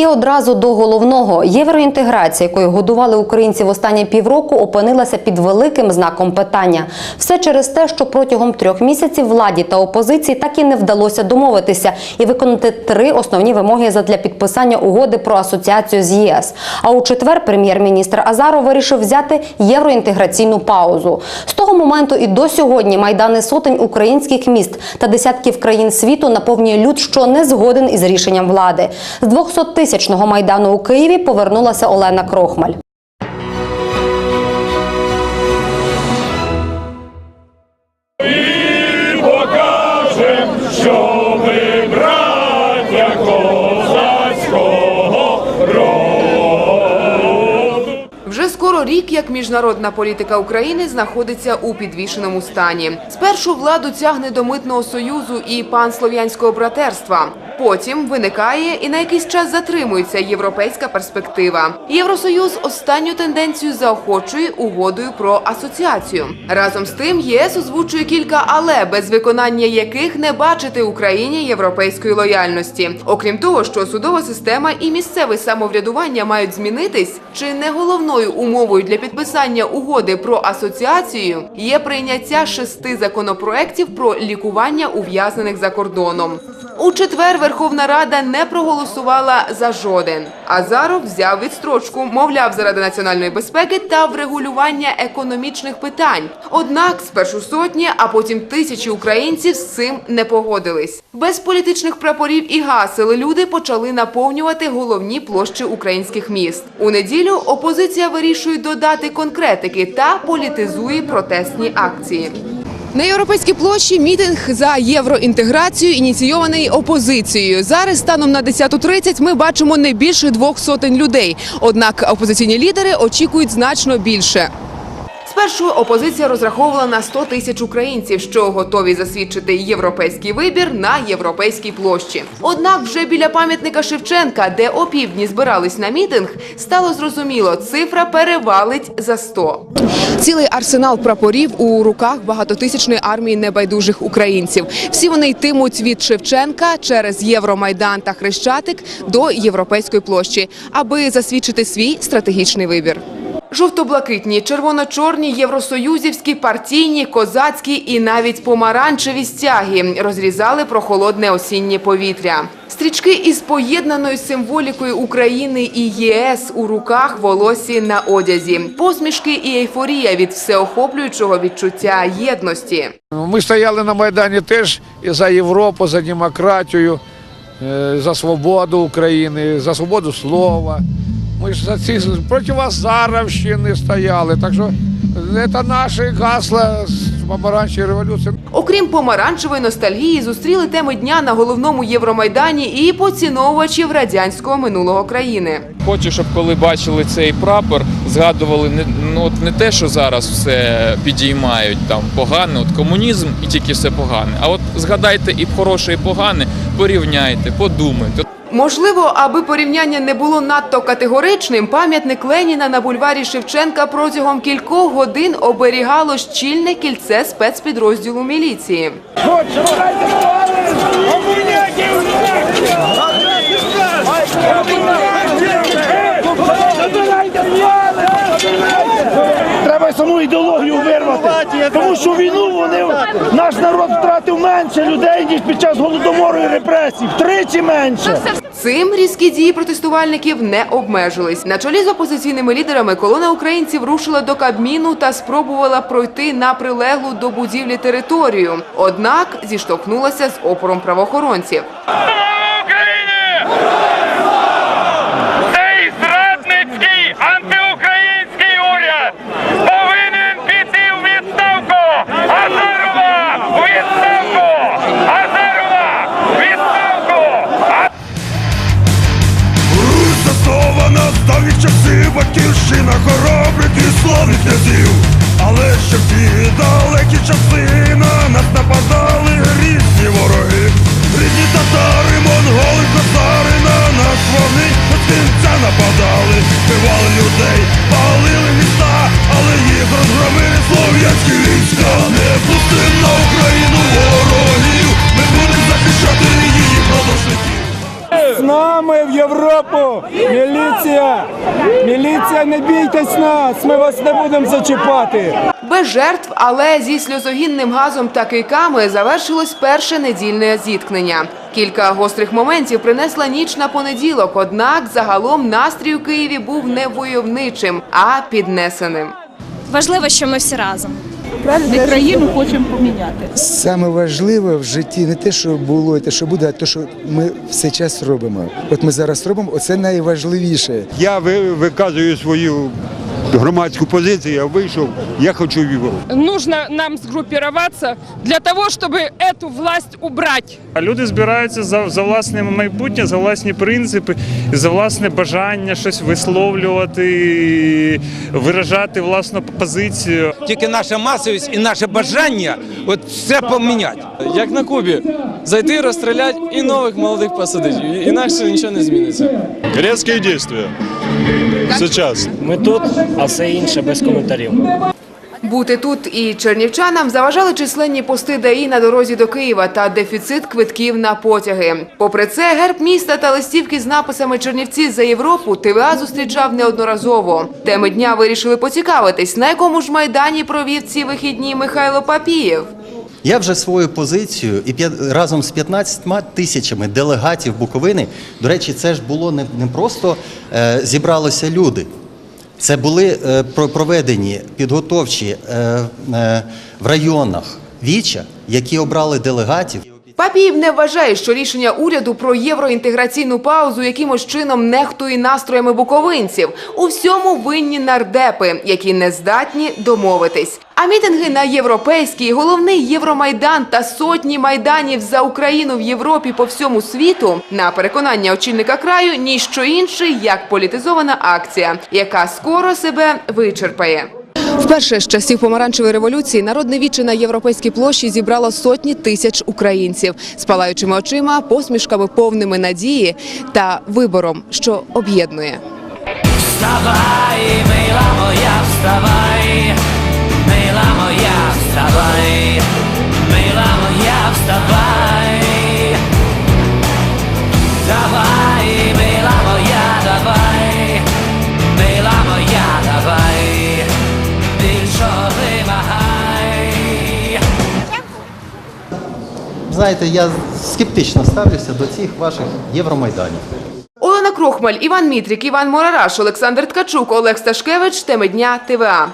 І одразу до головного євроінтеграція, якою годували українців останні півроку, опинилася під великим знаком питання. Все через те, що протягом трьох місяців владі та опозиції так і не вдалося домовитися і виконати три основні вимоги задля підписання угоди про асоціацію з ЄС. А у четвер прем'єр-міністр Азаров вирішив взяти євроінтеграційну паузу. З того моменту і до сьогодні майдани сотень українських міст та десятків країн світу наповнює люд, що не згоден із рішенням влади. З 200-тисячного майдану у Києві повернулася Олена Крохмаль. скоро рік, як міжнародна політика України знаходиться у підвішеному стані. Спершу владу тягне до митного союзу і панслов'янського братерства. Потім виникає і на якийсь час затримується європейська перспектива. Євросоюз останню тенденцію заохочує угодою про асоціацію. Разом з тим ЄС озвучує кілька але, без виконання яких не бачити Україні європейської лояльності. Окрім того, що судова система і місцеве самоврядування мають змінитись, чи не головною умовою для підписання угоди про асоціацію є прийняття шести законопроєктів про лікування ув'язнених за кордоном. У четвер Верховна Рада не проголосувала за жоден. Азаров взяв відстрочку, мовляв, заради національної безпеки та врегулювання економічних питань. Однак спершу сотні, а потім тисячі українців з цим не погодились. Без політичних прапорів і гасел люди почали наповнювати головні площі українських міст. У неділю опозиція вирішує додати конкретики та політизує протестні акції. На європейській площі мітинг за євроінтеграцію ініційований опозицією. Зараз станом на 10.30 ми бачимо не більше двох сотень людей. Однак опозиційні лідери очікують значно більше. Спершу опозиція розраховувала на 100 тисяч українців, що готові засвідчити європейський вибір на європейській площі. Однак, вже біля пам'ятника Шевченка, де опівдні збирались на мітинг, стало зрозуміло, цифра перевалить за 100. Цілий арсенал прапорів у руках багатотисячної армії небайдужих українців. Всі вони йтимуть від Шевченка через Євромайдан та Хрещатик до європейської площі, аби засвідчити свій стратегічний вибір. Жовто-блакитні, червоно-чорні, євросоюзівські, партійні, козацькі і навіть помаранчеві стяги розрізали прохолодне осіннє повітря. Стрічки із поєднаною символікою України і ЄС у руках, волосі на одязі, посмішки і ейфорія від всеохоплюючого відчуття єдності. Ми стояли на Майдані теж і за Європу, за демократію, е, за свободу України, за свободу слова. Ми ж за ці проти Азаровщини стояли. Так що це наші гасла з помаранчої революції. Окрім помаранчевої ностальгії, зустріли теми дня на головному Євромайдані і поціновувачів радянського минулого країни. Хочу, щоб коли бачили цей прапор, згадували не ну от не те, що зараз все підіймають там погане, от комунізм і тільки все погане. А от згадайте і хороше, і погане, порівняйте, подумайте. Можливо, аби порівняння не було надто категоричним, пам'ятник Леніна на бульварі Шевченка протягом кількох годин оберігало щільне кільце спецпідрозділу міліції. Треба саму ідеологію вирвати. Тому що війну вони наш менше людей, ніж під час голодомору і репресій. Втричі менше. Цим різкі дії протестувальників не обмежились. На чолі з опозиційними лідерами колона українців рушила до Кабміну та спробувала пройти на прилеглу до будівлі територію. Однак зіштовхнулася з опором правоохоронців. Європу! Міліція! Міліція, не бійтесь нас! Ми вас не будемо зачіпати! Без жертв, але зі сльозогінним газом та кийками завершилось перше недільне зіткнення. Кілька гострих моментів принесла ніч на понеділок, однак загалом настрій у Києві був не войовничим, а піднесеним. Важливо, що ми всі разом. Ми країну хочемо поміняти. Саме важливе в житті не те, що було, і те, що буде, а те, що ми все час робимо. От ми зараз робимо, оце найважливіше. Я ви- виказую свою громадську позицію, я вийшов, я хочу в Європу. Нужно нам згруппироваться для того, чтобы эту власть убрать. А люди збираються за, за власне майбутнє, за власні принципи, за власне бажання щось висловлювати, виражати власну позицію. Тільки наша масовість і наше бажання от все поміняти. Як на Кубі, зайти, розстріляти і нових молодих посадити. Інакше нічого не зміниться. Резкі дії. Зараз. Ми тут, а все інше без коментарів. Бути тут і чернівчанам заважали численні пости ДАІ на дорозі до Києва та дефіцит квитків на потяги. Попри це, герб міста та листівки з написами Чернівці за Європу ТВА зустрічав неодноразово. Теми дня вирішили поцікавитись, на якому ж майдані провів ці вихідні Михайло Папієв. Я вже свою позицію і разом з 15 тисячами делегатів Буковини, до речі, це ж було не, не просто е, зібралися люди. Це були е, про- проведені підготовчі е, е, в районах віча, які обрали делегатів. Папієв не вважає, що рішення уряду про євроінтеграційну паузу якимось чином нехтує настроями буковинців. У всьому винні нардепи, які не здатні домовитись. А мітинги на європейський, головний Євромайдан та сотні майданів за Україну в Європі по всьому світу, на переконання очільника краю, ніщо інше, як політизована акція, яка скоро себе вичерпає. Вперше з часів помаранчевої революції народне віче на європейській площі зібрало сотні тисяч українців з палаючими очима, посмішками повними надії та вибором, що об'єднує. Вставай, мила моя, вставай, Знаєте, я скептично ставлюся до цих ваших євромайданів. Олена Крохмаль, Іван Мітрік, Іван Морараш, Олександр Ткачук, Олег Сташкевич. Теми дня ТВА.